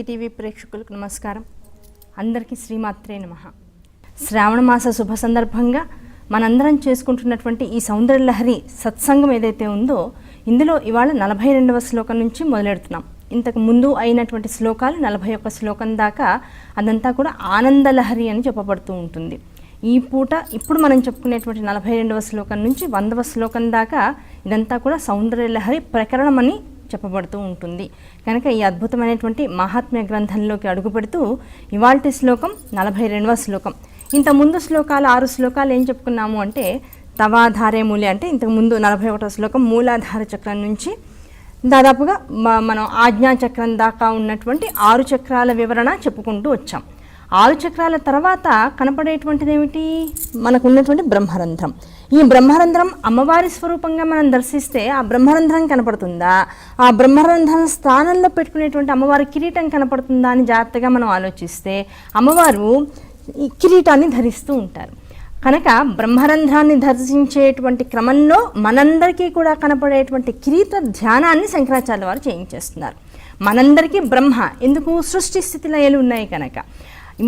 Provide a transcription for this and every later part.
శక్తి TV ప్రేక్షకులకు నమస్కారం. అందరికీ శ్రీమాత్రే నమ. శ్రావణ మాస శుభ సందర్భంగా మనందరం చేసుకుంటున్నటువంటి ఈ సౌందర్యలహరి సత్సంగం ఏదైతే ఉందో ఇందులో ఇవాళ నలభై రెండవ శ్లోకం నుంచి మొదలెడుతున్నాం. ఇంతకు ముందు అయినటువంటి శ్లోకాలు నలభై ఒక్క శ్లోకం దాకా అదంతా కూడా ఆనందలహరి అని చెప్పబడుతూ ఉంటుంది. ఈ పూట ఇప్పుడు మనం చెప్పుకునేటువంటి నలభై రెండవ శ్లోకం నుంచి వందవ శ్లోకం దాకా ఇదంతా కూడా సౌందర్యలహరి ప్రకరణమని చెప్పబడుతూ ఉంటుంది. కనుక ఈ అద్భుతమైనటువంటి మహాత్మ్య గ్రంథంలోకి అడుగుపెడుతూ ఇవాల్టి శ్లోకం నలభై రెండవ శ్లోకం. ఇంత ముందు శ్లోకాలు ఆరు శ్లోకాలు ఏం చెప్పుకున్నాము అంటే తవాధారే మూలి అంటే ఇంతకు ముందు నలభై ఒకటో శ్లోకం మూలాధార చక్రం నుంచి దాదాపుగా మనం ఆజ్ఞా చక్రం దాకా ఉన్నటువంటి ఆరు చక్రాల వివరణ చెప్పుకుంటూ వచ్చాం. ఆరు చక్రాల తర్వాత కనపడేటువంటిది ఏమిటి మనకు ఉన్నటువంటి బ్రహ్మరంధ్రం. ఈ బ్రహ్మరంధ్రం అమ్మవారి స్వరూపంగా మనం దర్శిస్తే ఆ బ్రహ్మరంధ్రం కనపడుతుందా? ఆ బ్రహ్మరంధ్రం స్థానంలో పెట్టుకునేటువంటి అమ్మవారి కిరీటం కనపడుతుందా అని జాగ్రత్తగా మనం ఆలోచిస్తే అమ్మవారు ఈ కిరీటాన్ని ధరిస్తూ ఉంటారు. కనుక బ్రహ్మరంధ్రాన్ని దర్శించేటువంటి క్రమంలో మనందరికీ కూడా కనపడేటువంటి కిరీట ధ్యానాన్ని శంకరాచార్య వారు చేయించేస్తున్నారు. మనందరికీ బ్రహ్మ ఎందుకు? సృష్టి స్థితి లయలు ఉన్నాయి కనుక.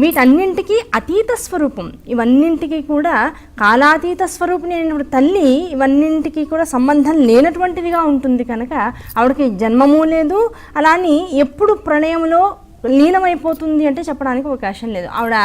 వీటన్నింటికీ అతీత స్వరూపం. ఇవన్నింటికి కూడా కాలాతీత స్వరూపిణి అయిన తల్లి ఇవన్నింటికి కూడా సంబంధం లేనటువంటిదిగా ఉంటుంది కనుక ఆవిడకి జన్మము లేదు. అలాని ఎప్పుడు ప్రణయంలో లీనమైపోతుంది అంటే చెప్పడానికి అవకాశం లేదు. ఆవిడ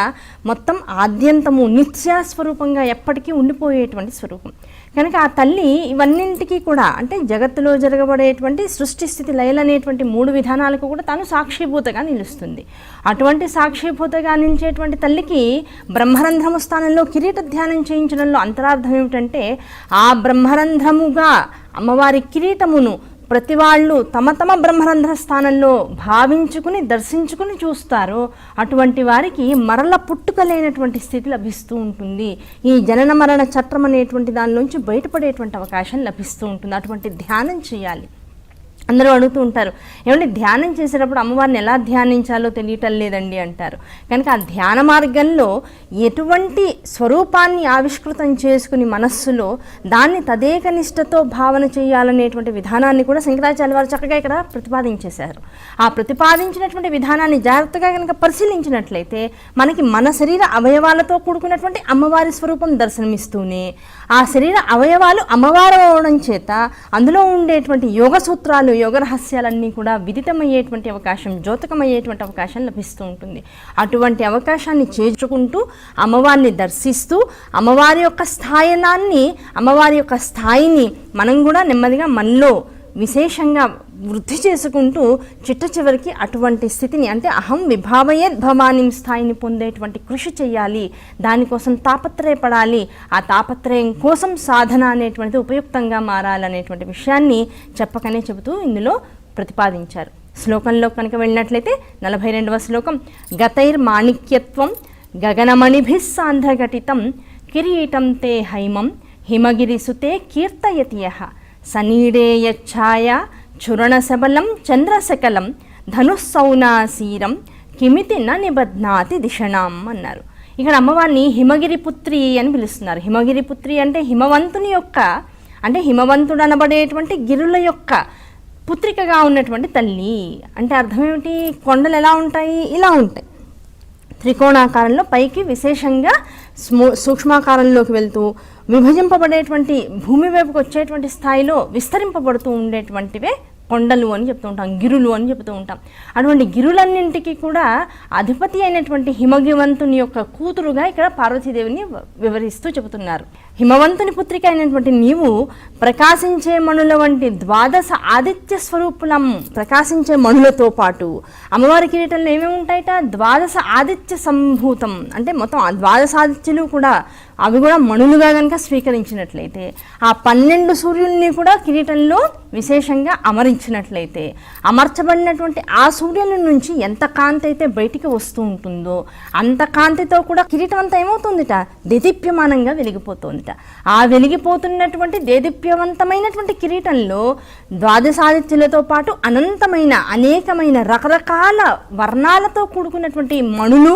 మొత్తం ఆద్యంతము నిత్య స్వరూపంగా ఎప్పటికీ ఉండిపోయేటువంటి స్వరూపం. కనుక ఆ తల్లి ఇవన్నింటికి కూడా అంటే జగత్తులో జరగబడేటువంటి సృష్టి స్థితి లయలు అనేటువంటి మూడు విధానాలకు కూడా తాను సాక్షిభూతగా నిలుస్తుంది. అటువంటి సాక్షిభూతగా నిలిచేటువంటి తల్లికి బ్రహ్మరంధ్రము స్థానంలో కిరీట ధ్యానం చేయించడంలో అంతరార్థం ఏమిటంటే ఆ బ్రహ్మరంధ్రముగా అమ్మవారి కిరీటమును ప్రతి వాళ్ళు తమ తమ బ్రహ్మరంధ్ర స్థానంలో భావించుకుని దర్శించుకుని చూస్తారో. అటువంటి వారికి మరల పుట్టుక లేనటువంటి స్థితి లభిస్తూ ఉంటుంది. ఈ జనన మరణ చట్టం అనేటువంటి దాని నుంచి బయటపడేటువంటి అవకాశం లభిస్తూ ఉంటుంది. అటువంటి ధ్యానం చేయాలి. అందరూ అడుగుతూ ఉంటారు ఏమంటే ధ్యానం చేసేటప్పుడు అమ్మవారిని ఎలా ధ్యానించాలో తెలియటం లేదండి అంటారు. కనుక ఆ ధ్యాన మార్గంలో ఎటువంటి స్వరూపాన్ని ఆవిష్కృతం చేసుకుని మనస్సులో దాన్ని తదేక నిష్టతో భావన చేయాలనేటువంటి విధానాన్ని కూడా శంకరాచార్య వారు చక్కగా ఇక్కడ ప్రతిపాదించేశారు. ఆ ప్రతిపాదించినటువంటి విధానాన్ని జాగ్రత్తగా కనుక పరిశీలించినట్లయితే మనకి మన శరీర అవయవాలతో కూడుకున్నటువంటి అమ్మవారి స్వరూపం దర్శనమిస్తూనే ఆ శరీర అవయవాలు అమ్మవారు అవడం చేత అందులో ఉండేటువంటి యోగ సూత్రాలు యోగ రహస్యాలన్నీ కూడా విదితమయ్యేటువంటి అవకాశం జ్యోతకమయ్యేటువంటి అవకాశం లభిస్తూ ఉంటుంది. అటువంటి అవకాశాన్ని చేర్చుకుంటూ అమ్మవారిని దర్శిస్తూ అమ్మవారి యొక్క స్థాయనాన్ని అమ్మవారి యొక్క స్థాయిని మనం కూడా నెమ్మదిగా మనలో విశేషంగా వృద్ధి చేసుకుంటూ చిట్ట చివరికి అటువంటి స్థితిని అంటే అహం విభావయత్ స్థాయిని పొందేటువంటి కృషి చేయాలి దానికోసం తాపత్రయపడాలి ఆ తాపత్రయం కోసం సాధన అనేటువంటిది ఉపయుక్తంగా మారాలనేటువంటి విషయాన్ని చెప్పకనే చెబుతూ ఇందులో ప్రతిపాదించారు. శ్లోకంలో కనుక వెళ్ళినట్లయితే నలభై రెండవ శ్లోకం గతైర్మాణిక్యత్వం గగనమణిభిస్సాంధ్రఘటితం కిరీటం తే హైమం హిమగిరిసుతే కీర్తయతి యః సనీడే యచ్ఛాయ చురణసబలం చంద్రసకలం ధనుస్సౌనాశీరం కిమితి న నిబధ్నాతి దిషణాం అన్నారు ఇక్కడ అమ్మవారిని హిమగిరి పుత్రి అని పిలుస్తున్నారు. హిమగిరి పుత్రి అంటే హిమవంతుని యొక్క అంటే హిమవంతుడు అనబడేటువంటి గిరుల యొక్క పుత్రికగా ఉన్నటువంటి తల్లి. అంటే అర్థం ఏమిటి? కొండలు ఎలా ఉంటాయి? ఇలా ఉంటాయి. త్రికోణాకారంలో పైకి విశేషంగా స్మూ సూక్ష్మాకారంలోకి వెళ్తూ విభజింపబడేటువంటి భూమి వైపుకు వచ్చేటువంటి స్థాయిలో విస్తరింపబడుతూ ఉండేటువంటివే కొండలు అని చెప్తూ ఉంటాం గిరులు అని చెప్తూ ఉంటాం. అటువంటి గిరులన్నింటికి కూడా అధిపతి అయినటువంటి హిమగివంతుని యొక్క కూతురుగా ఇక్కడ పార్వతీదేవిని వివరిస్తూ చెబుతున్నారు. హిమవంతుని పుత్రిక అయినటువంటి నీవు ప్రకాశించే మణుల వంటి ద్వాదశ ఆదిత్య స్వరూపులం ప్రకాశించే మణులతో పాటు అమ్మవారి కిరీటంలో ఏమేమి ఉంటాయట? ద్వాదశ ఆదిత్య సంభూతం. అంటే మొత్తం ఆ ద్వాదశ ఆదిత్యులు కూడా అవి కూడా మణులుగా కనుక స్వీకరించినట్లయితే ఆ పన్నెండు సూర్యుల్ని కూడా కిరీటంలో విశేషంగా అమరించినట్లయితే అమర్చబడినటువంటి ఆ సూర్యుల నుంచి ఎంత కాంతి అయితే బయటికి వస్తూ ఉంటుందో అంత కాంతితో కూడా కిరీటం అంతా ఏమవుతుందిట? దేదీప్యమానంగా వెలిగిపోతుందిట. ఆ వెలిగిపోతున్నటువంటి దేదీప్యవంతమైనటువంటి కిరీటంలో ద్వాదశాదిత్యులతో పాటు అనంతమైన అనేకమైన రకరకాల వర్ణాలతో కూడుకున్నటువంటి మణులు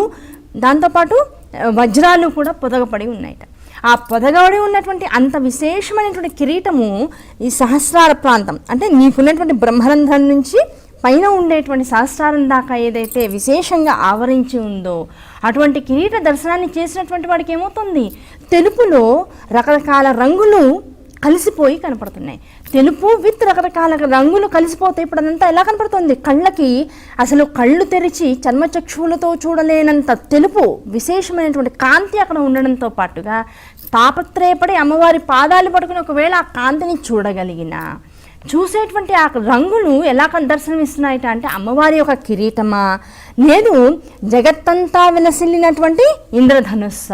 దాంతోపాటు వజ్రాలు కూడా పొదగపడి ఉన్నాయట. ఆ పొదగబడి ఉన్నటువంటి అంత విశేషమైనటువంటి కిరీటము ఈ సహస్రార ప్రాంతం అంటే నీకున్నటువంటి బ్రహ్మరంధ్రం నుంచి పైన ఉండేటువంటి సహస్రారం దాకా ఏదైతే విశేషంగా ఆవరించి ఉందో అటువంటి కిరీట దర్శనాన్ని చేసినటువంటి వాడికి ఏమవుతుంది? తెలుపులో రకరకాల రంగులు కలిసిపోయి కనపడుతున్నాయి. తెలుపు విత్ రకరకాల రంగులు కలిసిపోతే ఇప్పుడు అదంతా ఎలా కనపడుతుంది? కళ్ళకి అసలు కళ్ళు తెరిచి చర్మచక్షువులతో చూడలేనంత తెలుపు విశేషమైనటువంటి కాంతి అక్కడ ఉండడంతో పాటుగా తాపత్రయపడి అమ్మవారి పాదాలు పడుకుని ఒకవేళ ఆ కాంతిని చూడగలిగిన చూసేటువంటి ఆ రంగులు ఎలా దర్శనమిస్తున్నాయట అంటే అమ్మవారి యొక్క కిరీటమా లేదు జగత్తంతా విలసిల్లినటువంటి ఇంద్రధనుస్స.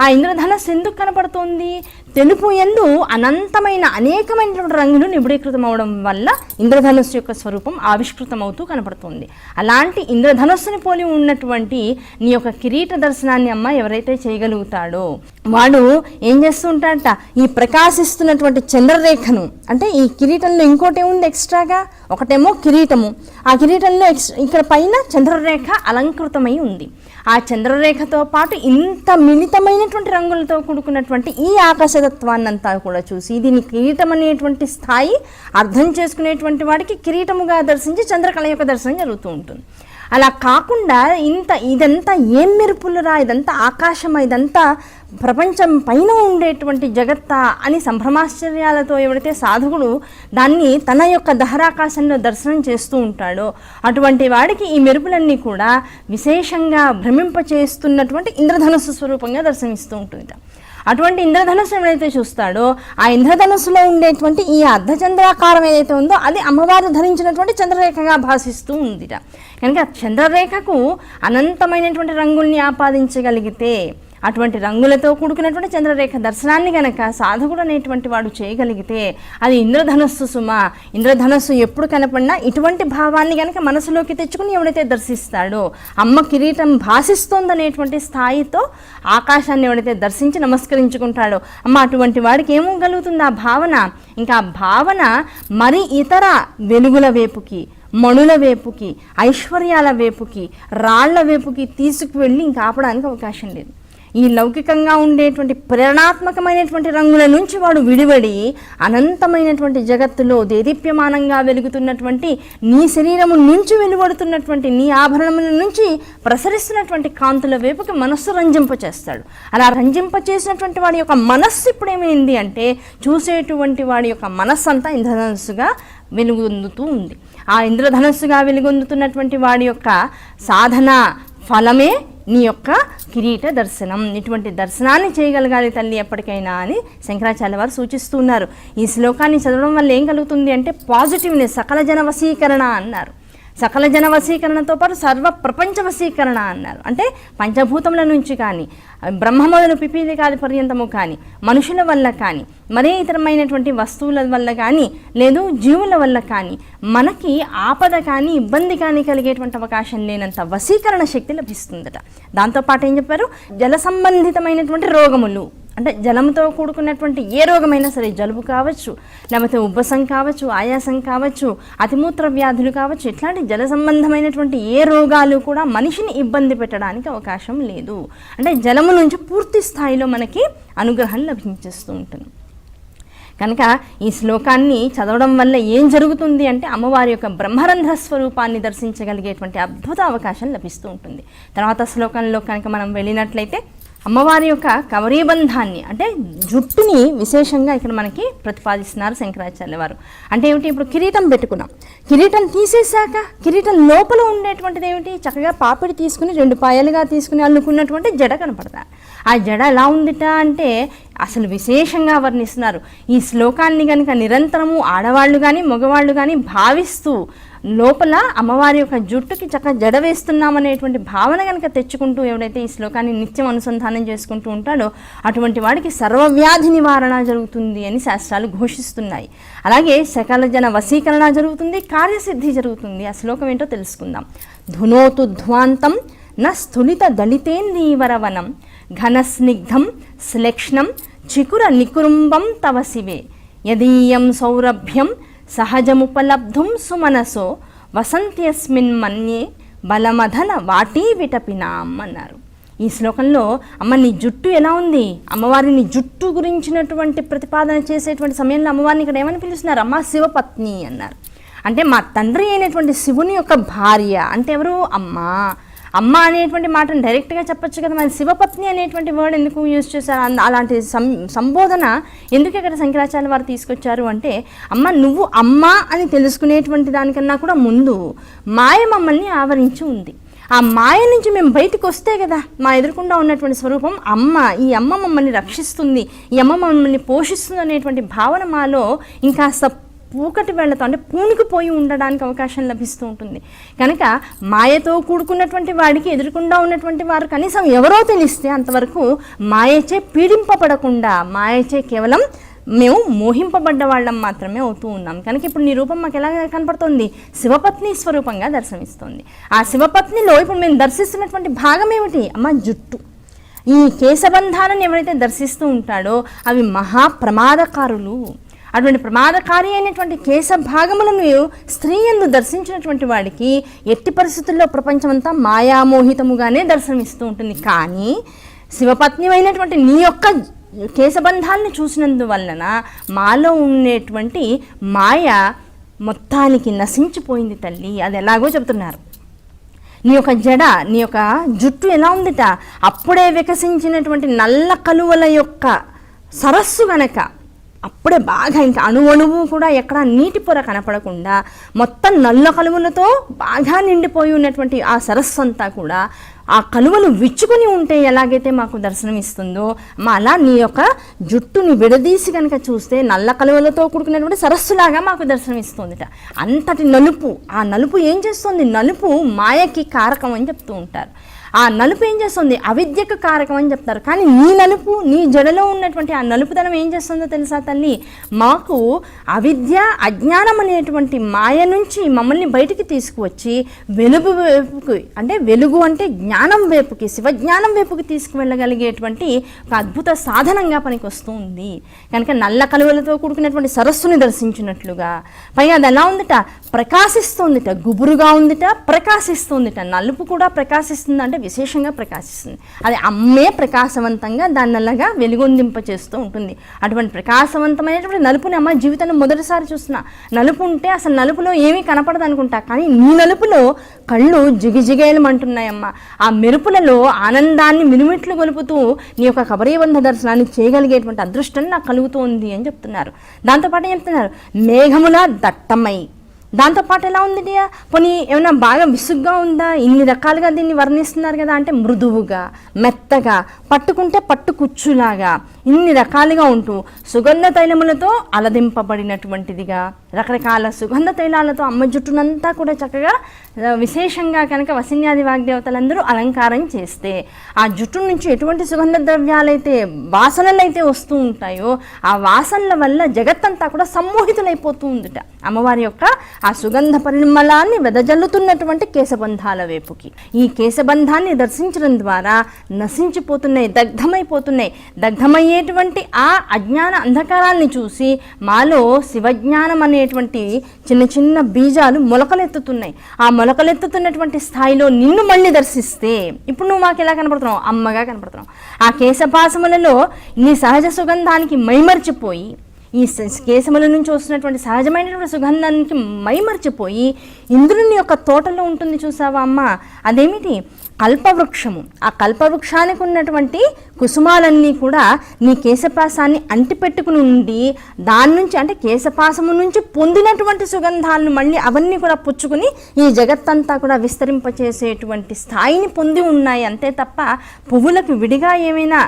ఆ ఇంద్రధనుస్సు ఎందుకు కనపడుతుంది? తెలుపు ఎందు అనంతమైన అనేకమైనటువంటి రంగులు నిబుడీకృతం అవడం వల్ల ఇంద్రధనుస్సు యొక్క స్వరూపం ఆవిష్కృతమవుతూ కనపడుతుంది. అలాంటి ఇంద్రధనుస్సుని పోలి ఉన్నటువంటి నీ యొక్క కిరీట దర్శనాన్ని అమ్మ ఎవరైతే చేయగలుగుతాడో వాడు ఏం చేస్తూ ఉంటాడట ఈ ప్రకాశిస్తున్నటువంటి చంద్రరేఖను అంటే ఈ కిరీటంలో ఇంకోటి ఉంది ఎక్స్ట్రాగా ఒకటేమో కిరీటము. ఆ కిరీటంలో ఎక్స్- ఇక్కడ పైన చంద్రరేఖ అలంకృతమై ఉంది. ఆ చంద్రరేఖతో పాటు ఇంత మిళితమైనటువంటి రంగులతో కూడుకున్నటువంటి ఈ ఆకాశతత్వాన్నంతా కూడా చూసి దీని కిరీటం అనేటువంటి స్థాయి అర్థం చేసుకునేటువంటి వాడికి కిరీటముగా దర్శించి చంద్రకళ యొక్క దర్శనం జరుగుతూ ఉంటుంది. అలా కాకుండా ఇంత ఇదంతా ఏం మెరుపులురా ఇదంతా ఆకాశమా? ఇదంతా ప్రపంచం పైన ఉండేటువంటి జగత్తా? అని సంభ్రమాశ్చర్యాలతో ఎవరైతే సాధకుడు దాన్ని తన యొక్క దహరాకాశంలో దర్శనం చేస్తూ ఉంటాడో అటువంటి వాడికి ఈ మెరుపులన్నీ కూడా విశేషంగా భ్రమింపచేస్తున్నటువంటి ఇంద్రధనుస్సు స్వరూపంగా దర్శనమిస్తూ ఉంటుంది అటువంటి ఇంద్రధనుస్సు ఎవరైతే చూస్తాడో ఆ ఇంద్రధనుస్సులో ఉండేటువంటి ఈ అర్ధచంద్రాకారం ఏదైతే ఉందో అది అమ్మవారు ధరించినటువంటి చంద్రరేఖగా భాషిస్తూ ఉందిట. కనుక చంద్రరేఖకు అనంతమైనటువంటి రంగుల్ని ఆపాదించగలిగితే అటువంటి రంగులతో కూడుకున్నటువంటి చంద్రరేఖ దర్శనాన్ని గనక సాధకుడు అనేటువంటి వాడు చేయగలిగితే అది ఇంద్రధనస్సు సుమ. ఇంద్రధనస్సు ఎప్పుడు కనపడినా ఇటువంటి భావాన్ని గనక మనసులోకి తెచ్చుకుని ఎవడైతే దర్శిస్తాడో అమ్మ కిరీటం భాషిస్తోందనేటువంటి స్థాయితో ఆకాశాన్ని ఎవడైతే దర్శించి నమస్కరించుకుంటాడో అమ్మ అటువంటి వాడికి ఏమోగలుగుతుంది ఆ భావన? ఇంకా ఆ భావన మరి ఇతర వెలుగుల వైపుకి మణుల వేపుకి ఐశ్వర్యాల వేపుకి రాళ్ళ వేపుకి తీసుకువెళ్ళి ఇంకా ఆపడానికి అవకాశం లేదు. ఈ లౌకికంగా ఉండేటువంటి ప్రేరణాత్మకమైనటువంటి రంగుల నుంచి వాడు విడివడి అనంతమైనటువంటి జగత్తులో దేదీప్యమానంగా వెలుగుతున్నటువంటి నీ శరీరము నుంచి వెలువడుతున్నటువంటి నీ ఆభరణముల నుంచి ప్రసరిస్తున్నటువంటి కాంతుల వైపుకి మనస్సు రంజింపచేస్తాడు అలా రంజింపచేసినటువంటి వాడి యొక్క మనస్సు ఇప్పుడేమైంది అంటే చూసేటువంటి వాడి యొక్క మనస్సు అంతా ఇంద్రధనస్సుగా వెలుగొందుతూ ఉంది. ఆ ఇంద్రధనస్సుగా వెలుగొందుతున్నటువంటి వాడి యొక్క సాధన ఫలమే నీ యొక్క కిరీట దర్శనం. ఇటువంటి దర్శనాన్ని చేయగలగాలి తల్లి ఎప్పటికైనా అని శంకరాచార్య వారు సూచిస్తున్నారు. ఈ శ్లోకాన్ని చదవడం వల్ల ఏం కలుగుతుంది అంటే పాజిటివ్నెస్ సకల జన వశీకరణ అన్నారు. సకల జన వశీకరణతో పాటు సర్వ ప్రపంచ వశీకరణ అన్నారు. అంటే పంచభూతముల నుంచి కానీ బ్రహ్మ మొదలు పిపీలికాది పర్యంతము కానీ మనుషుల వల్ల కానీ మరే ఇతరమైనటువంటి వస్తువుల వల్ల కానీ లేదు జీవుల వల్ల కానీ మనకి ఆపద కానీ ఇబ్బంది కానీ కలిగేటువంటి అవకాశం లేనంత వశీకరణ శక్తి లభిస్తుందట. దాంతోపాటు ఏం చెప్పారు? జల సంబంధితమైనటువంటి రోగములు. అంటే జలంతో కూడుకున్నటువంటి ఏ రోగమైనా సరే జలుబు కావచ్చు లేకపోతే ఉబ్బసం కావచ్చు ఆయాసం కావచ్చు అతిమూత్ర వ్యాధులు కావచ్చు ఇట్లాంటి జల సంబంధమైనటువంటి ఏ రోగాలు కూడా మనిషిని ఇబ్బంది పెట్టడానికి అవకాశం లేదు. అంటే జలము నుంచి పూర్తి స్థాయిలో మనకి అనుగ్రహం లభించేస్తూ ఉంటుంది. కనుక ఈ శ్లోకాన్ని చదవడం వల్ల ఏం జరుగుతుంది అంటే అమ్మవారి యొక్క బ్రహ్మరంధ్ర స్వరూపాన్ని దర్శించగలిగేటువంటి అద్భుత అవకాశం లభిస్తూ ఉంటుంది. తర్వాత శ్లోకంలో కనుక మనం వెళ్ళినట్లయితే అమ్మవారి యొక్క కవరీబంధాన్ని అంటే జుట్టుని విశేషంగా ఇక్కడ మనకి ప్రతిపాదిస్తున్నారు శంకరాచార్య వారు. అంటే ఏమిటి? ఇప్పుడు కిరీటం పెట్టుకున్నాం. కిరీటం తీసేశాక కిరీటం లోపల ఉండేటువంటిది ఏమిటి? చక్కగా పాపిడి తీసుకుని రెండు పాయలుగా తీసుకుని అల్లుకున్నటువంటి జడ కనపడతా ఆ జడ ఎలా ఉందిట అంటే అసలు విశేషంగా వర్ణిస్తున్నారు. ఈ శ్లోకాన్ని కనుక నిరంతరము ఆడవాళ్ళు కానీ మగవాళ్ళు కానీ భావిస్తూ లోపల అమ్మవారి యొక్క జుట్టుకి చక్క జడ వేస్తున్నామనేటువంటి భావన కనుక తెచ్చుకుంటూ ఎవడైతే ఈ శ్లోకాన్ని నిత్యం అనుసంధానం చేసుకుంటూ ఉంటాడో అటువంటి వాడికి సర్వవ్యాధి నివారణ జరుగుతుంది అని శాస్త్రాలు ఘోషిస్తున్నాయి. అలాగే సకల జన వశీకరణ జరుగుతుంది కార్యసిద్ధి జరుగుతుంది. ఆ శ్లోకం ఏంటో తెలుసుకుందాం. ధునోతు ధ్వాంతం న స్థులిత దళితేందీవరవనం ఘనస్నిగ్ధం శ్లేక్ష్ణం చికుర నికురుంబం తవ శివే. యదీయం సౌరభ్యం సహజముపలబ్ధుం సుమనసో వసంత్యస్మిన్ మన్యే బలమధన వాటీ విటపినాం అన్నారు. ఈ శ్లోకంలో అమ్మ నీ జుట్టు ఎలా ఉంది? అమ్మవారిని జుట్టు గురించినటువంటి ప్రతిపాదన చేసేటువంటి సమయంలో అమ్మవారిని ఇక్కడ ఏమని పిలుస్తున్నారు? అమ్మ శివపత్ని అన్నారు. అంటే మా తండ్రి అయినటువంటి శివుని యొక్క భార్య అంటే ఎవరు? అమ్మ. అమ్మ అనేటువంటి మాటను డైరెక్ట్గా చెప్పొచ్చు కదా. మరి శివపత్ని అనేటువంటి వర్డ్ ఎందుకు యూజ్ చేశారు? అలాంటి సం సంబోధన ఎందుకు ఇక్కడ శంకరాచార్య వారు తీసుకొచ్చారు అంటే అమ్మ నువ్వు అమ్మ అని తెలుసుకునేటువంటి దానికన్నా కూడా ముందు మాయ మమ్మల్ని ఆవరించి ఉంది. ఆ మాయ నుంచి మేము బయటకు వస్తే కదా మా ఎదురుకుండా ఉన్నటువంటి స్వరూపం అమ్మ ఈ అమ్మ మమ్మల్ని రక్షిస్తుంది ఈ అమ్మ మమ్మల్ని పోషిస్తుంది అనేటువంటి భావన మాలో ఇంకా పూకటి వెళ్ళతో అంటే పూనికిపోయి ఉండడానికి అవకాశం లభిస్తూ ఉంటుంది. కనుక మాయతో కూడుకున్నటువంటి వాడికి ఎదురుకుండా ఉన్నటువంటి వారు కనీసం ఎవరో తెలిస్తే అంతవరకు మాయచే పీడింపబడకుండా మాయచే కేవలం మేము మోహింపబడ్డ వాళ్ళం మాత్రమే అవుతూ ఉన్నాం. కనుక ఇప్పుడు నీ రూపం మాకు ఎలా కనపడుతుంది? శివపత్ని స్వరూపంగా దర్శనమిస్తుంది. ఆ శివపత్నిలో ఇప్పుడు మేము దర్శిస్తున్నటువంటి భాగం ఏమిటి? అమ్మ జుట్టు. ఈ కేశబంధాలను ఎవరైతే దర్శిస్తూ ఉంటాడో అవి మహా ప్రమాదకారులు. అటువంటి ప్రమాదకారి అయినటువంటి కేశ భాగములను స్త్రీ ఎందు దర్శించినటువంటి వాడికి ఎట్టి పరిస్థితుల్లో ప్రపంచమంతా మాయామోహితముగానే దర్శనమిస్తూ ఉంటుంది. కానీ శివపత్ని అయినటువంటి నీ యొక్క కేశబంధాలను చూసినందువలన మాలో ఉండేటువంటి మాయ మొత్తానికి నశించిపోయింది తల్లి. అది ఎలాగో చెబుతున్నారు. నీ యొక్క జడ నీ యొక్క జుట్టు ఎలా ఉందిట? అప్పుడే వికసించినటువంటి నల్ల కలువల యొక్క సరస్సు గనక అప్పుడే బాగా ఇంకా అణువణువు కూడా ఎక్కడ నీటి పొర కనపడకుండా మొత్తం నల్ల కలువలతో బాగా నిండిపోయి ఉన్నటువంటి ఆ సరస్సు అంతా కూడా ఆ కలువలు విచ్చుకుని ఉంటే ఎలాగైతే మాకు దర్శనం ఇస్తుందో మా అలా నీ యొక్క జుట్టుని విడదీసి కనుక చూస్తే నల్ల కలువలతో కూడుకున్నటువంటి సరస్సులాగా మాకు దర్శనం ఇస్తుందిట. అంతటి నలుపు ఆ నలుపు ఏం చేస్తుంది? నలుపు మాయకి కారకం అని చెప్తూ ఉంటారు. ఆ నలుపు ఏం చేస్తుంది? అవిద్యకు కారకం అని చెప్తారు. కానీ నీ నలుపు నీ జడలో ఉన్నటువంటి ఆ నలుపుతనం ఏం చేస్తుందో తెలుసా తల్లి? మాకు అవిద్య అజ్ఞానం అనేటువంటి మాయ నుంచి మమ్మల్ని బయటికి తీసుకువచ్చి వెలుగు వైపుకి అంటే వెలుగు అంటే జ్ఞానం వైపుకి శివజ్ఞానం వైపుకి తీసుకువెళ్ళగలిగేటువంటి ఒక అద్భుత సాధనంగా పనికి వస్తూ ఉంది. కనుక నల్ల కలువలతో కూడుకున్నటువంటి సరస్సుని దర్శించినట్లుగా. పైగా అది ఎలా ఉందిట? ప్రకాశిస్తోందిట గుబురుగా ఉందిట ప్రకాశిస్తోందిట. నలుపు కూడా ప్రకాశిస్తుంది అంటే విశేషంగా ప్రకాశిస్తుంది. అది అమ్మే ప్రకాశవంతంగా దాన్ని అలాగా వెలుగొందింప చేస్తూ ఉంటుంది. అటువంటి ప్రకాశవంతమైనటువంటి నలుపుని అమ్మ జీవితంలో మొదటిసారి చూస్తున్నా. నలుపు ఉంటే అసలు నలుపులో ఏమీ కనపడదు అనుకుంటా కానీ నీ నలుపులో కళ్ళు జిగిజిగేలమంటున్నాయమ్మ. ఆ మెరుపులలో ఆనందాన్ని మినుమిట్లు గొలుపుతూ నీ యొక్క కబరీబంధ దర్శనాన్ని చేయగలిగేటువంటి అదృష్టం నాకు కలుగుతోంది అని చెప్తున్నారు. దాంతోపాటు ఏం చెప్తున్నారు? మేఘముల దట్టమై. దాంతోపాటు ఎలా ఉంది డియా? పోనీ ఏమైనా బాగా విసుగ్గా ఉందా? ఇన్ని రకాలుగా దీన్ని వర్ణిస్తున్నారు కదా అంటే మృదువుగా మెత్తగా పట్టుకుంటే పట్టు కుచ్చులాగా ఇన్ని రకాలుగా ఉంటూ సుగంధ తైలములతో అలదింపబడినటువంటిదిగా. రకరకాల సుగంధ తైలాలతో అమ్మ జుట్టునంతా కూడా చక్కగా విశేషంగా కనుక వసిన్యాది వాగ్దేవతలందరూ అలంకారం చేస్తే ఆ జుట్టు నుంచి ఎటువంటి సుగంధ ద్రవ్యాలైతే వాసనలైతే వస్తూ ఉంటాయో ఆ వాసనల వల్ల జగత్తంతా కూడా సమ్మోహితులైపోతూ ఉందిట. అమ్మవారి యొక్క ఆ సుగంధ పరిమళాన్ని వెదజల్లుతున్నటువంటి కేశబంధాల వైపుకి. ఈ కేశబంధాన్ని దర్శించడం ద్వారా నశించిపోతున్నాయి దగ్ధమైపోతున్నాయి. దగ్ధమయ్యే అనేటువంటి ఆ అజ్ఞాన అంధకారాన్ని చూసి మాలో శివజ్ఞానం అనేటువంటి చిన్న చిన్న బీజాలు మొలకలెత్తుతున్నాయి. ఆ మొలకలెత్తుతున్నటువంటి స్థాయిలో నిన్ను మళ్ళీ దర్శిస్తే ఇప్పుడు నువ్వు మాకు ఎలా కనపడుతున్నావు? అమ్మగా కనపడుతున్నావు. ఆ కేశపాసములలో నీ సహజ సుగంధానికి మైమర్చిపోయి ఈ కేశముల నుంచి వస్తున్నటువంటి సహజమైనటువంటి సుగంధానికి మైమర్చిపోయి ఇంద్రుని యొక్క తోటలో ఉంటుంది చూసావా అమ్మ? అదేమిటి? కల్పవృక్షము. ఆ కల్పవృక్షానికి ఉన్నటువంటి కుసుమాలన్నీ కూడా నీ కేశపాసాన్ని అంటిపెట్టుకుని ఉండి దాని నుంచి అంటే కేశపాసము నుంచి పొందినటువంటి సుగంధాలను మళ్ళీ అవన్నీ కూడా పుచ్చుకుని ఈ జగత్తంతా కూడా విస్తరింపచేసేటువంటి స్థాయిని పొంది ఉన్నాయి. అంతే తప్ప పువ్వులకు విడిగా ఏమైనా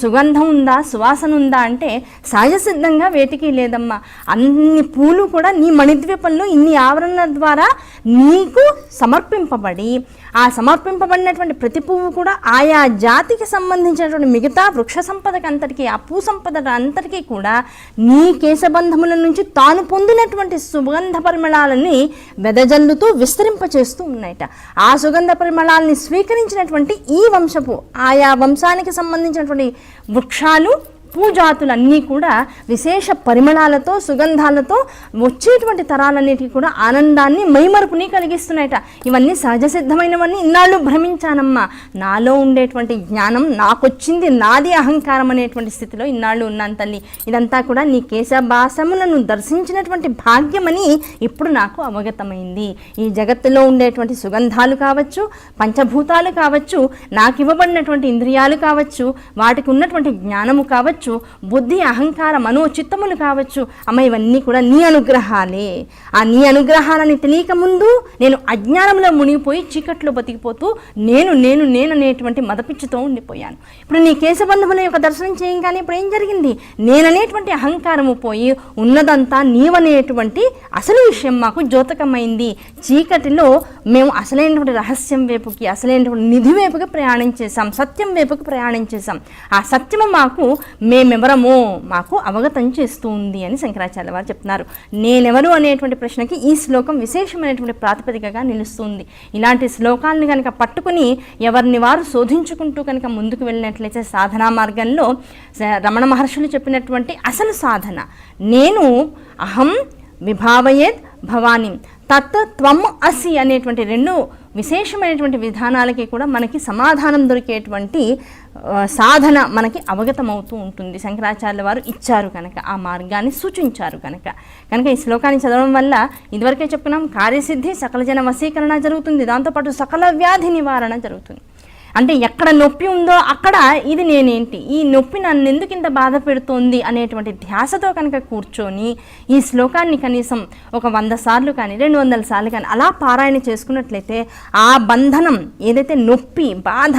సుగంధం ఉందా సువాసన ఉందా అంటే సహజ సిద్ధంగా వేటికి లేదమ్మా. అన్ని పూలు కూడా నీ మణిద్వీపంలో ఇన్ని ఆవరణల ద్వారా నీకు సమర్పింపబడి ఆ సమర్పింపబడినటువంటి ప్రతి పువ్వు కూడా ఆయా జాతికి సంబంధించినటువంటి మిగతా వృక్ష సంపదకి అంతటికీ ఆ పూ సంపద అంతటికీ కూడా నీ కేశబంధముల నుంచి తాను పొందినటువంటి సుగంధ పరిమళాలని వెదజల్లుతూ విస్తరింపచేస్తూ ఉన్నాయట. ఆ సుగంధ పరిమళాలని స్వీకరించినటువంటి ఈ వంశపు ఆయా వంశానికి సంబంధించినటువంటి వృక్షాలు పూజాతులన్నీ కూడా విశేష పరిమళాలతో సుగంధాలతో వచ్చేటువంటి తరాలన్నిటికీ కూడా ఆనందాన్ని మైమరుపుని కలిగిస్తున్నాయట. ఇవన్నీ సహజ సిద్ధమైనవన్నీ ఇన్నాళ్ళు భ్రమించానమ్మా. నాలో ఉండేటువంటి జ్ఞానం నాకొచ్చింది నాది అహంకారం అనేటువంటి స్థితిలో ఇన్నాళ్ళు ఉన్నాను తల్లి. ఇదంతా కూడా నీ కేశభాసములను దర్శించినటువంటి భాగ్యమని ఇప్పుడు నాకు అవగతమైంది. ఈ జగత్తులో ఉండేటువంటి సుగంధాలు కావచ్చు పంచభూతాలు కావచ్చు నాకు ఇవ్వబడినటువంటి ఇంద్రియాలు కావచ్చు వాటికి ఉన్నటువంటి జ్ఞానము కావచ్చు బుద్ధి అహంకార మనో చిత్తములు కావచ్చు అమ్మ ఇవన్నీ కూడా నీ అనుగ్రహాలే. ఆ నీ అనుగ్రహాలని తెలియక ముందు నేను అజ్ఞానంలో మునిగిపోయి చీకట్లో బతికిపోతూ నేను నేను నేను అనేటువంటి మదపిచ్చుతో ఉండిపోయాను. ఇప్పుడు నీ కేశబంధువుల యొక్క దర్శనం చేయగానే ఇప్పుడు ఏం జరిగింది? నేననేటువంటి అహంకారము పోయి ఉన్నదంతా నీవనేటువంటి అసలు విషయం మాకు ద్యోతకమైంది చీకటిలో మేము అసలైనటువంటి రహస్యం వైపుకి అసలైనటువంటి నిధి వైపుకి ప్రయాణం చేశాం సత్యం వైపుకి ప్రయాణం చేశాం. ఆ సత్యము మాకు మేమెవరము? మాకు అవగతం చేస్తూ ఉంది అని శంకరాచార్య వారు చెప్తున్నారు. నేనెవరు అనేటువంటి ప్రశ్నకి ఈ శ్లోకం విశేషమైనటువంటి ప్రాతిపదికగా నిలుస్తుంది. ఇలాంటి శ్లోకాలను కనుక పట్టుకుని ఎవరిని వారు శోధించుకుంటూ కనుక ముందుకు వెళ్ళినట్లయితే సాధనా మార్గంలో రమణ మహర్షులు చెప్పినటువంటి అసలు సాధన. నేను అహం విభావయేద్ భవాని. తత్ త్వం అసి అనేటువంటి రెండు విశేషమైనటువంటి విధానాలకి కూడా మనకి సమాధానం దొరికేటువంటి సాధన మనకి అవగతమవుతూ ఉంటుంది. శంకరాచార్యుల వారు ఇచ్చారు కనుక ఆ మార్గాన్ని సూచించారు కనుక. కనుక ఈ శ్లోకాన్ని చదవడం వల్ల ఇదివరకే చెప్పుకున్నాం కార్యసిద్ధి సకల జన వశీకరణ జరుగుతుంది. దాంతోపాటు సకల వ్యాధి నివారణ జరుగుతుంది. అంటే ఎక్కడ నొప్పి ఉందో అక్కడ ఇది నేనేంటి? ఈ నొప్పి నన్ను ఎందుకు ఇంత బాధ పెడుతోంది అనేటువంటి ధ్యాసతో కనుక కూర్చొని ఈ శ్లోకాన్ని కనీసం ఒక వంద సార్లు కానీ రెండు వందల సార్లు కానీ అలా పారాయణ చేసుకున్నట్లయితే ఆ బంధనం ఏదైతే నొప్పి బాధ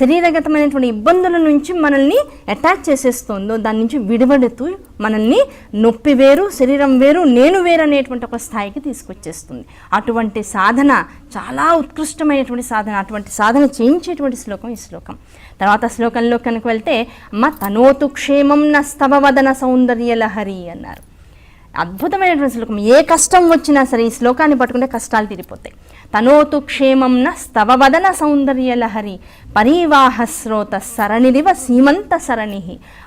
శరీరగతమైనటువంటి ఇబ్బందుల నుంచి మనల్ని అటాచ్ చేసేస్తుందో దాని నుంచి విడిపడుతూ మనల్ని నొప్పి వేరు శరీరం వేరు నేను వేరు అనేటువంటి ఒక స్థాయికి తీసుకొచ్చేస్తుంది. అటువంటి సాధన చాలా ఉత్కృష్టమైనటువంటి సాధన అటువంటి సాధన చేయించేటువంటి శ్లోకం ఈ శ్లోకం. తర్వాత శ్లోకంలో కనుక వెళ్తే అమ్మ తనోతు క్షేమం నస్తవవదన సౌందర్యలహరి అన్నారు. అద్భుతమైనటువంటి శ్లోకం ఏ కష్టం వచ్చినా సరే ఈ శ్లోకాన్ని పట్టుకుంటే కష్టాలు తీరిపోతాయి. తనోతు క్షేమం స్తవవదన సౌందర్య లహరి సరణిరివ సీమంత సరణి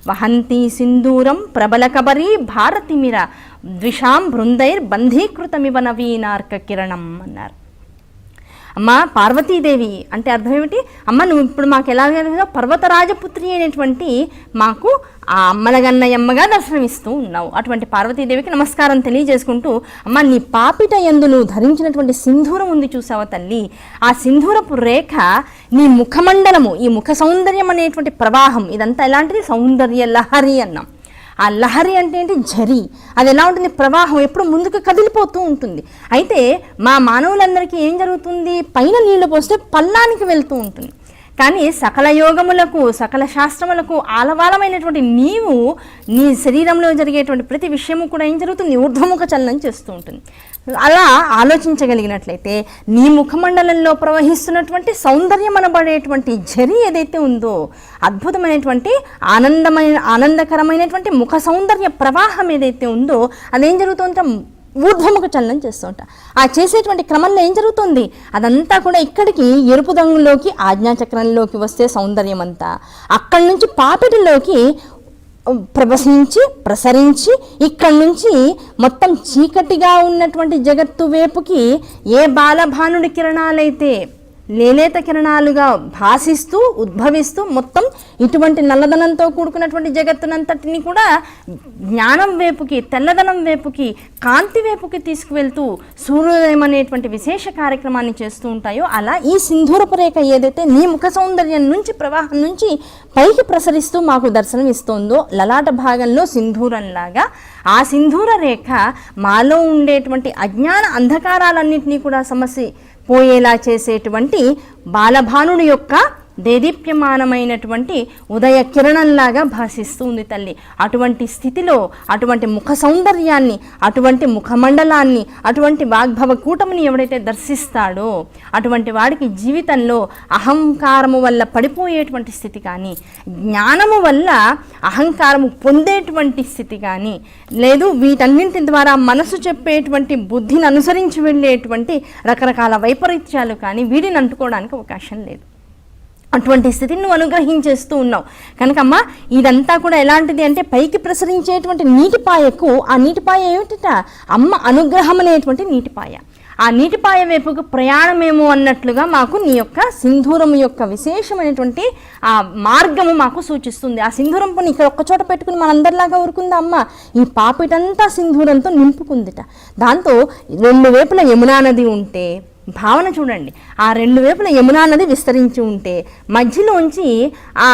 వహంతి సింధూరం ప్రబల కబరీ భారతిమిర ద్విషాం బృందైర్ బంధీకృతమివ నవీనార్క కిరణం అన్నారు. అమ్మ పార్వతీదేవి అంటే అర్థం ఏమిటి? అమ్మ నువ్వు ఇప్పుడు మాకు ఎలా పర్వతరాజపుత్రి అనేటువంటి మాకు ఆ అమ్మలగన్నయమ్మగా దర్శనమిస్తూ ఉన్నావు. అటువంటి పార్వతీదేవికి నమస్కారం తెలియజేసుకుంటూ అమ్మ నీ పాపిట ఎందు నువ్వు ధరించినటువంటి సింధూరం ఉంది చూసావా తల్లి? ఆ సింధూరపు రేఖ నీ ముఖమండలము ఈ ముఖ సౌందర్యం అనేటువంటి ప్రవాహం ఇదంతా ఎలాంటిది? సౌందర్య లహరి అన్నాం. ఆ లహరి అంటే ఏంటి? జరి. అది ఎలా ఉంటుంది? ప్రవాహం ఎప్పుడు ముందుకు కదిలిపోతూ ఉంటుంది. అయితే మా మానవులందరికీ ఏం జరుగుతుంది? పైన నీళ్ళు పోస్తే పల్లానికి వెళ్తూ ఉంటుంది. కానీ సకల యోగములకు సకల శాస్త్రములకు ఆలవాలమైనటువంటి నీవు నీ శరీరంలో జరిగేటువంటి ప్రతి విషయము కూడా ఏం జరుగుతుంది? ఊర్ధ్వముఖ చలనం చేస్తూ ఉంటుంది. అలా ఆలోచించగలిగినట్లయితే నీ ముఖమండలంలో ప్రవహిస్తున్నటువంటి సౌందర్యం అనబడేటువంటి జరి ఏదైతే ఉందో అద్భుతమైనటువంటి ఆనందమైన ఆనందకరమైనటువంటి ముఖ సౌందర్య ప్రవాహం ఏదైతే ఉందో అదేం జరుగుతుందంటే ఊర్ధ్వముఖ చలనం చేస్తూ ఉంటా ఆ చేసేటువంటి క్రమంలో ఏం జరుగుతుంది? అదంతా కూడా ఇక్కడికి ఎరుపు రంగులోకి ఆజ్ఞాచక్రంలోకి వస్తే సౌందర్యం అంతా అక్కడి నుంచి పాపిటిలోకి ప్రవశించి ప్రసరించి ఇక్కడి నుంచి మొత్తం చీకటిగా ఉన్నటువంటి జగత్తు వైపుకి ఏ బాలభానుడి కిరణాలైతే లేలేత కిరణాలుగా భాసిస్తూ ఉద్భవిస్తూ మొత్తం ఇటువంటి నల్లదనంతో కూడుకున్నటువంటి జగత్తునంతటిని కూడా జ్ఞానం వైపుకి తెల్లదనం వైపుకి కాంతి వైపుకి తీసుకువెళ్తూ సూర్యోదయం అనేటువంటి విశేష కార్యక్రమాన్ని చేస్తూ ఉంటాయో అలా ఈ సింధూరపు రేఖ ఏదైతే నీ ముఖ సౌందర్యం నుంచి ప్రవాహం నుంచి పైకి ప్రసరిస్తూ మాకు దర్శనం ఇస్తోందో లలాట భాగంలో సింధూరంలాగా ఆ సింధూర రేఖ మాలో ఉండేటువంటి అజ్ఞాన అంధకారాలన్నింటినీ కూడా సమస్య పోయేలా చేసేటువంటి బాలభానుడి యొక్క దేదీప్యమానమైనటువంటి ఉదయ కిరణంలాగా భాసిస్తూ ఉంది తల్లి. అటువంటి స్థితిలో అటువంటి ముఖ సౌందర్యాన్ని అటువంటి ముఖమండలాన్ని అటువంటి వాగ్భవ కూటమిని ఎవడైతే దర్శిస్తాడో అటువంటి వాడికి జీవితంలో అహంకారము వల్ల పడిపోయేటువంటి స్థితి కానీ జ్ఞానము వల్ల అహంకారము పొందేటువంటి స్థితి కానీ లేదు వీటన్నింటి ద్వారా మనసు చెప్పేటువంటి బుద్ధిని అనుసరించి వెళ్ళేటువంటి రకరకాల వైపరీత్యాలు కానీ వీడిని అంటుకోవడానికి అవకాశం లేదు. అటువంటి స్థితిని నువ్వు అనుగ్రహించేస్తూ ఉన్నావు. కనుకమ్మ ఇదంతా కూడా ఎలాంటిది అంటే పైకి ప్రసరించేటువంటి నీటిపాయకు ఆ నీటిపాయ ఏమిటిట? అమ్మ అనుగ్రహం అనేటువంటి నీటిపాయ. ఆ నీటిపాయ వైపుకు ప్రయాణమేమో అన్నట్లుగా మాకు నీ యొక్క సింధూరము యొక్క విశేషమైనటువంటి ఆ మార్గము మాకు సూచిస్తుంది. ఆ సింధూరం పని ఇక్కడ ఒక్కచోట పెట్టుకుని మనందరిలాగా ఊరుకుందా అమ్మ? ఈ పాపిటంతా సింధూరంతో నింపుకుందిట. దాంతో రెండు వైపుల యమునా నది ఉంటే భావన చూడండి. ఆ రెండు వైపుల యమునా నది విస్తరించి ఉంటే మధ్యలోంచి ఆ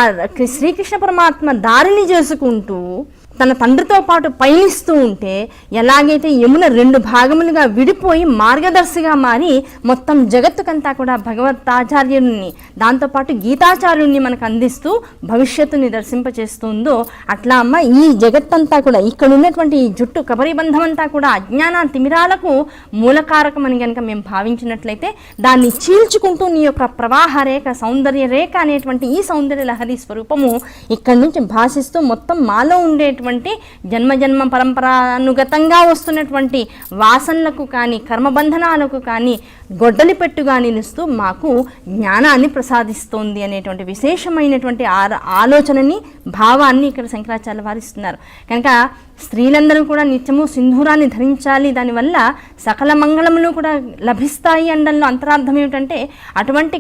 శ్రీకృష్ణ పరమాత్మ దారిని చేసుకుంటూ తన తండ్రితో పాటు పయనిస్తూ ఉంటే ఎలాగైతే యమున రెండు భాగములుగా విడిపోయి మార్గదర్శిగా మారి మొత్తం జగత్తుకంతా కూడా భగవతాచార్యుని దాంతోపాటు గీతాచార్యుణ్ణి మనకు అందిస్తూ భవిష్యత్తుని దర్శింపచేస్తుందో అట్లా అమ్మ ఈ జగత్తంతా కూడా ఇక్కడ ఉన్నటువంటి ఈ జుట్టు కబరిబంధం అంతా కూడా అజ్ఞాన తిమిరాలకు మూలకారకం అని కనుక మేము భావించినట్లయితే దాన్ని చీల్చుకుంటూ నీ యొక్క ప్రవాహ రేఖ సౌందర్య రేఖ అనేటువంటి ఈ సౌందర్య లహరి స్వరూపము ఇక్కడి నుంచి భాషిస్తూ మొత్తం మాలో ఉండేటువంటి జన్మ జన్మ పరంపరానుగతంగా వస్తున్నటువంటి వాసనలకు కానీ కర్మబంధనాలకు కానీ గొడ్డలి పెట్టుగా నిలుస్తూ మాకు జ్ఞానాన్ని ప్రసాదిస్తోంది అనేటువంటి విశేషమైనటువంటి ఆలోచనని భావాన్ని ఇక్కడ శంకరాచార్య వారు ఇస్తున్నారు కనుక స్త్రీలందరూ కూడా నిత్యము సింధూరాన్ని ధరించాలి. దానివల్ల సకల మంగళములు కూడా లభిస్తాయి అండంలో అంతరార్థం ఏమిటంటే అటువంటి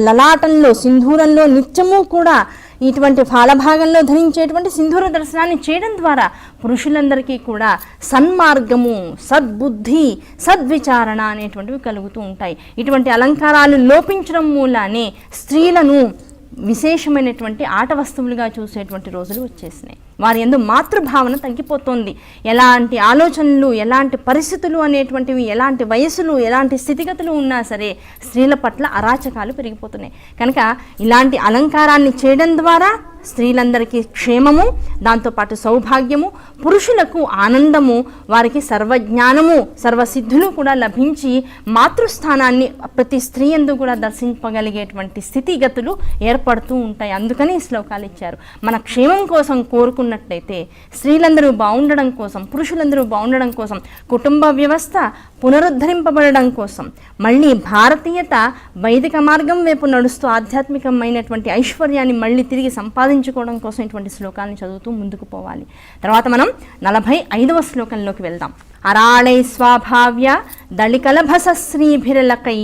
లలాటంలో సింధూరంలో నిత్యము కూడా ఇటువంటి ఫాలభాగంలో ధరించేటువంటి సింధూర దర్శనాన్ని చేయడం ద్వారా పురుషులందరికీ కూడా సన్మార్గము సద్బుద్ధి సద్విచారణ అనేటువంటివి కలుగుతూ ఉంటాయి. ఇటువంటి అలంకారాలు లోపించడం మూలానే స్త్రీలను విశేషమైనటువంటి ఆట వస్తువులుగా చూసేటువంటి రోజులు వచ్చేసినాయి. వారి ఎందు మాతృభావన తగ్గిపోతుంది. ఎలాంటి ఆలోచనలు ఎలాంటి పరిస్థితులు అనేటువంటివి ఎలాంటి వయసులు ఎలాంటి స్థితిగతులు ఉన్నా సరే స్త్రీల పట్ల అరాచకాలు పెరిగిపోతున్నాయి. కనుక ఇలాంటి అలంకారాన్ని చేయడం ద్వారా స్త్రీలందరికీ క్షేమము దాంతోపాటు సౌభాగ్యము పురుషులకు ఆనందము వారికి సర్వజ్ఞానము సర్వసిద్ధులు కూడా లభించి మాతృస్థానాన్ని ప్రతి స్త్రీ ఎందు కూడా దర్శింపగలిగేటువంటి స్థితిగతులు ఏర్పడుతూ ఉంటాయి. అందుకని ఈ శ్లోకాలు ఇచ్చారు. మన క్షేమం కోసం కోరుకున్నట్లయితే స్త్రీలందరూ బాగుండడం కోసం పురుషులందరూ బాగుండడం కోసం కుటుంబ వ్యవస్థ పునరుద్ధరింపబడడం కోసం మళ్ళీ భారతీయత వైదిక మార్గం వైపు నడుస్తూ ఆధ్యాత్మికమైనటువంటి ఐశ్వర్యాన్ని మళ్ళీ తిరిగి సంపాదించుకోవడం కోసం ఇటువంటి శ్లోకాన్ని చదువుతూ ముందుకు పోవాలి. తర్వాత మనం నలభై ఐదవ శ్లోకంలోకి వెళ్దాం. అరాళై స్వాభావ్య దళికలభస శ్రీభిరలకై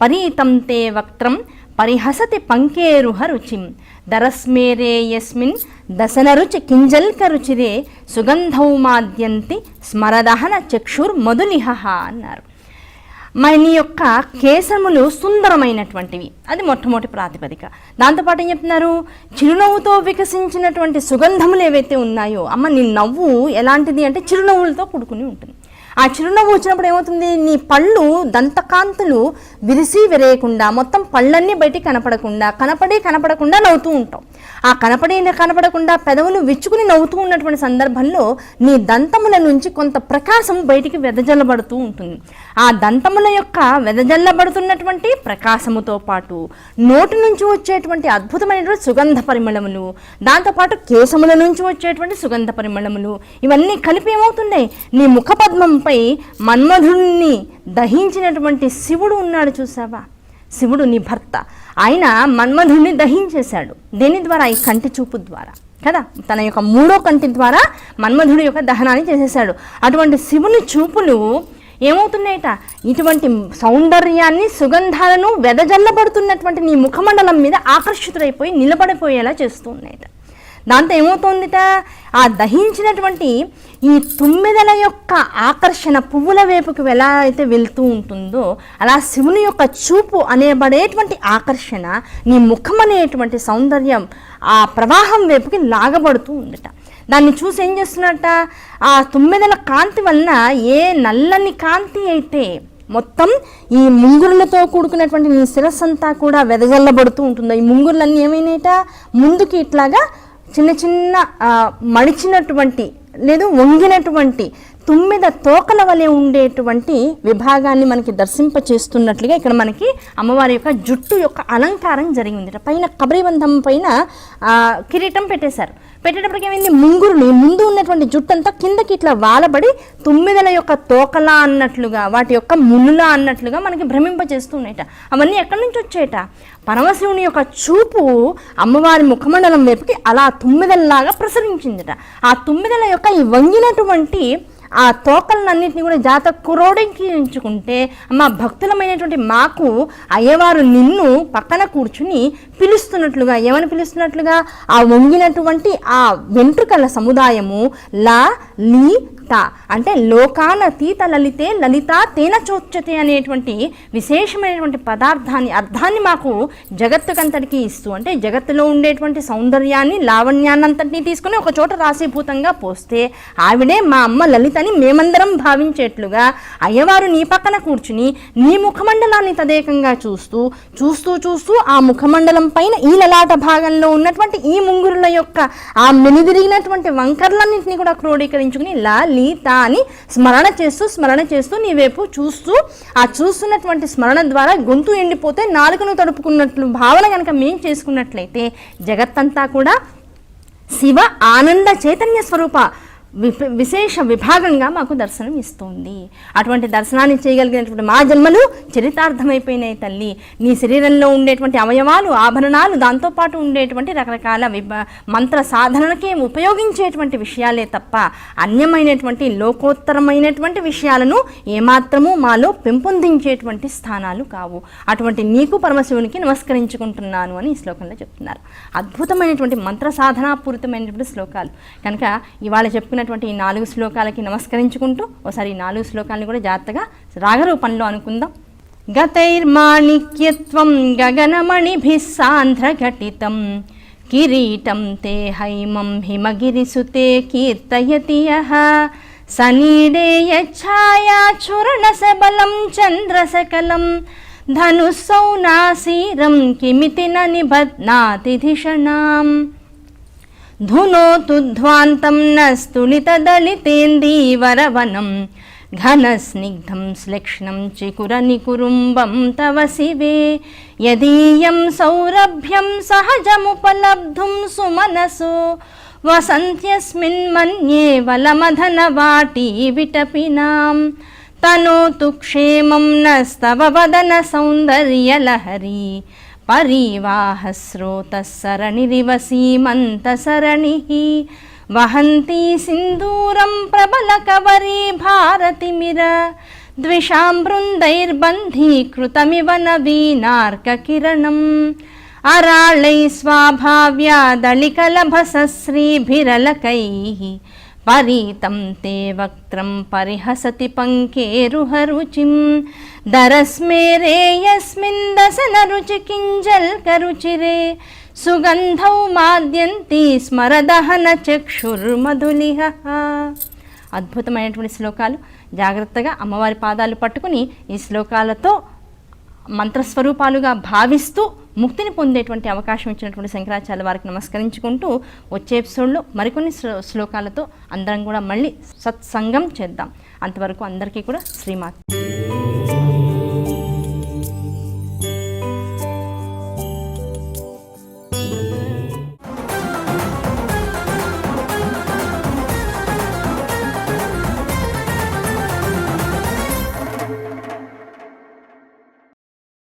పరీతం తే వక్త్రం పరిహసతి పంకేరుహ రుచిం. దరస్మేరే యస్మిన్ దశనరుచి కింజల్క రుచిరే సుగంధౌమాద్యంతి స్మరదహన చక్షుర్మధులిహ అన్నారు మన యొక్క కేశములు సుందరమైనటువంటివి. అది మొట్టమొదటి ప్రాతిపదిక. దాంతోపాటు ఏం చెప్తున్నారు? చిరునవ్వుతో వికసించినటువంటి సుగంధములు ఏవైతే ఉన్నాయో అమ్మ నీ నవ్వు ఎలాంటిది అంటే చిరునవ్వులతో కూడుకుని ఉంటుంది. ఆ చిరునవ్వు వచ్చినప్పుడు ఏమవుతుంది? నీ పళ్ళు దంతకాంతులు విరిసి విరేయకుండా మొత్తం పళ్ళన్నీ బయటికి కనపడకుండా కనపడి కనపడకుండా నవ్వుతూ ఉంటాం ఆ కనపడి కనపడకుండా పెదవులు విచ్చుకుని నవ్వుతూ ఉన్నటువంటి సందర్భంలో నీ దంతముల నుంచి కొంత ప్రకాశం బయటికి వెదజల్లబడుతూ ఉంటుంది. ఆ దంతముల యొక్క వెదజల్లబడుతున్నటువంటి ప్రకాశముతో పాటు నోటి నుంచి వచ్చేటువంటి అద్భుతమైనటువంటి సుగంధ పరిమళములు దాంతోపాటు కేశముల నుంచి వచ్చేటువంటి సుగంధ పరిమళములు ఇవన్నీ కలిపి ఏమవుతున్నాయి? నీ రథంపై మన్మధుణ్ణి దహించినటువంటి శివుడు ఉన్నాడు చూసావా శివుడు నీ భర్త. ఆయన మన్మధుణ్ణి దహించేశాడు. దేని ద్వారా? ఈ కంటి చూపు ద్వారా. కదా? తన యొక్క మూడో కంటి ద్వారా మన్మధుడి యొక్క దహనాన్ని చేసేసాడు అటువంటి శివుని చూపులు ఏమవుతున్నాయట? ఇటువంటి సౌందర్యాన్ని సుగంధాలను వెదజల్లబడుతున్నటువంటి నీ ముఖమండలం మీద ఆకర్షితులైపోయి నిలబడిపోయేలా చేస్తున్నాయట దాంతో ఏమవుతుందిట ఆ దహించినటువంటి ఈ తుమ్మెదల యొక్క ఆకర్షణ పువ్వుల వైపుకు ఎలా అయితే వెళ్తూ ఉంటుందో అలా శివుని యొక్క చూపు అనేబడేటువంటి ఆకర్షణ నీ ముఖం అనేటువంటి సౌందర్యం ఆ ప్రవాహం వైపుకి లాగబడుతూ ఉందట. దాన్ని చూసి ఏం చేస్తున్నట్ట ఆ తుమ్మెదల కాంతి వలన ఏ నల్లని కాంతి అయితే మొత్తం ఈ ముంగురులతో కూడుకున్నటువంటి నీ శిరస్సు అంతా కూడా వెదజల్లబడుతూ ఉంటుందో. ఈ ముంగురులన్నీ ఏమైనాయట? ముందుకి ఇట్లాగా చిన్న చిన్న మడిచినటువంటి లేదు వంగినటువంటి తుమ్మిద తోకల వలె ఉండేటువంటి విభాగాన్ని మనకి దర్శింప చేస్తున్నట్లుగా ఇక్కడ మనకి అమ్మవారి యొక్క జుట్టు యొక్క అలంకారం జరిగింది పైన కబరిబంధం పైన కిరీటం పెట్టేశారు. పెట్టేటప్పటికి ఏమైంది? ముంగురులు ముందు ఉన్నటువంటి జుట్టు అంతా కిందకి ఇట్లా వాలబడి తుమ్మిదల యొక్క తోకలా అన్నట్లుగా వాటి యొక్క మునులా అన్నట్లుగా మనకి భ్రమింపజేస్తున్నాయట అవన్నీ ఎక్కడి నుంచి వచ్చాయట? పరమశివుని యొక్క చూపు అమ్మవారి ముఖమండలం వైపుకి అలా తుమ్మిదల్లాగా ప్రసరించిందట. ఆ తుమ్మిదల యొక్క ఈ వంగినటువంటి ఆ తోకలన్నింటినీ కూడా జాత క్రోడీకరించుకుంటే మా భక్తులమైనటువంటి మాకు అయ్యవారు నిన్ను పక్కన కూర్చుని పిలుస్తున్నట్లుగా ఏమని పిలుస్తున్నట్లుగా? ఆ వంగినటువంటి ఆ వెంట్రుకల సముదాయము లా లీ త. అంటే లోకానతీత లలితే లలిత తేన చోచ్యతే అనేటువంటి విశేషమైనటువంటి పదార్థాన్ని అర్థాన్ని మాకు జగత్తుకంతటికీ ఇస్తూ అంటే జగత్తులో ఉండేటువంటి సౌందర్యాన్ని లావణ్యాన్నంతటినీ తీసుకుని ఒక చోట రాశీభూతంగా పోస్తే ఆవిడే మా అమ్మ లలిత అని మేమందరం భావించేట్లుగా అయ్యవారు నీ పక్కన కూర్చుని నీ ముఖమండలాన్ని తదేకంగా చూస్తూ చూస్తూ చూస్తూ ఆ ముఖమండలం పైన ఈ లలాట భాగంలో ఉన్నటువంటి ఈ ముంగురుల యొక్క ఆ మెలిదిరిగినటువంటి వంకర్లన్నింటినీ కూడా క్రోడీకరించుకుని లా లీత అని స్మరణ చేస్తూ స్మరణ చేస్తూ నీ వైపు చూస్తూ ఆ చూస్తున్నటువంటి స్మరణ ద్వారా గొంతు ఎండిపోతే నాలుకను తడుపుకున్నట్లు భావన కనుక మేం చేసుకున్నట్లయితే జగత్తంతా కూడా శివ ఆనంద చైతన్య స్వరూప విశేష విభాగంగా మాకు దర్శనం ఇస్తుంది. అటువంటి దర్శనాన్ని చేయగలిగినటువంటి మా జన్మలు చరితార్థమైపోయినాయి తల్లి. నీ శరీరంలో ఉండేటువంటి అవయవాలు ఆభరణాలు దాంతోపాటు ఉండేటువంటి రకరకాల విభ మంత్ర సాధనకే ఉపయోగించేటువంటి విషయాలే తప్ప అన్యమైనటువంటి లోకోత్తరమైనటువంటి విషయాలను ఏమాత్రము మాలో పెంపొందించేటువంటి స్థానాలు కావు. అటువంటి నీకు పరమశివునికి నమస్కరించుకుంటున్నాను అని ఈ శ్లోకంలో చెప్తున్నారు. అద్భుతమైనటువంటి మంత్ర సాధనాపూరితమైనటువంటి శ్లోకాలు. కనుక ఇవాళ చెప్పుకున్నటువంటి ఈ నాలుగు శ్లోకాలకి నమస్కరించుకుంటూ ఒకసారి ఈ నాలుగు శ్లోకాలను కూడా జాగ్రత్తగా రాగరూపంలో అనుకుందాం. గతైర్మాణిక్యత్వం గగనమణిభిः సాంధ్రఘటితం కిరీటం తే హైమం హిమగిరిసుతే కీర్తయతి యః. సనీడే యఛాయాచురణసబలం చంద్రసకలం. ధనుస్సౌనాసీరం కిమితి న నిబధ్నాతి ధిషణాం धुनोतु ध्वान्तं न स्तुलितदलितेन्दीवरवनं घनस्निग्धं श्लेक्ष्णं चिकुरनिकुरुम्बं तव शिवे यदीयं सौरभ्यं सहजमुपलब्धुं सुमनसो वसन्त्यस्मिन् मन्ये वलमधनवाटी विटपिनां तनोतु क्षेमं नस्तव वदनसौन्दर्यलहरी పరీవాహస్రోతసరణిరివ సీమంతసరణిः వహంతి సింధూరం ప్రబల కవరీ భారతిమిర. ద్విషాం బృందైర్బంధీకృతమివ నవీనార్కకిరణం అరాళై స్వాభావ్యాదళికలభసశ్రీభిరలకైः. పరీతం తే వక్త్రం పరిహసతి పంకేరుహరుచిం. దరస్మేరే యస్మిన్ దశన రుచి కింజల్కరుచిరే సుగంధౌ మాద్యంతి స్మరదహన చక్షుర్మధులిహ. అద్భుతమైనటువంటి శ్లోకాలు. జాగ్రత్తగా అమ్మవారి పాదాలు పట్టుకుని ఈ శ్లోకాలతో మంత్రస్వరూపాలుగా భావిస్తూ ముక్తిని పొందేటువంటి అవకాశం ఇచ్చినటువంటి శంకరాచార్య వారికి నమస్కరించుకుంటూ వచ్చే ఎపిసోడ్లో మరికొన్ని శ్లో- శ్లోకాలతో అందరం కూడా మళ్ళీ సత్సంగం చేద్దాం. అంతవరకు అందరికీ కూడా శ్రీమాత్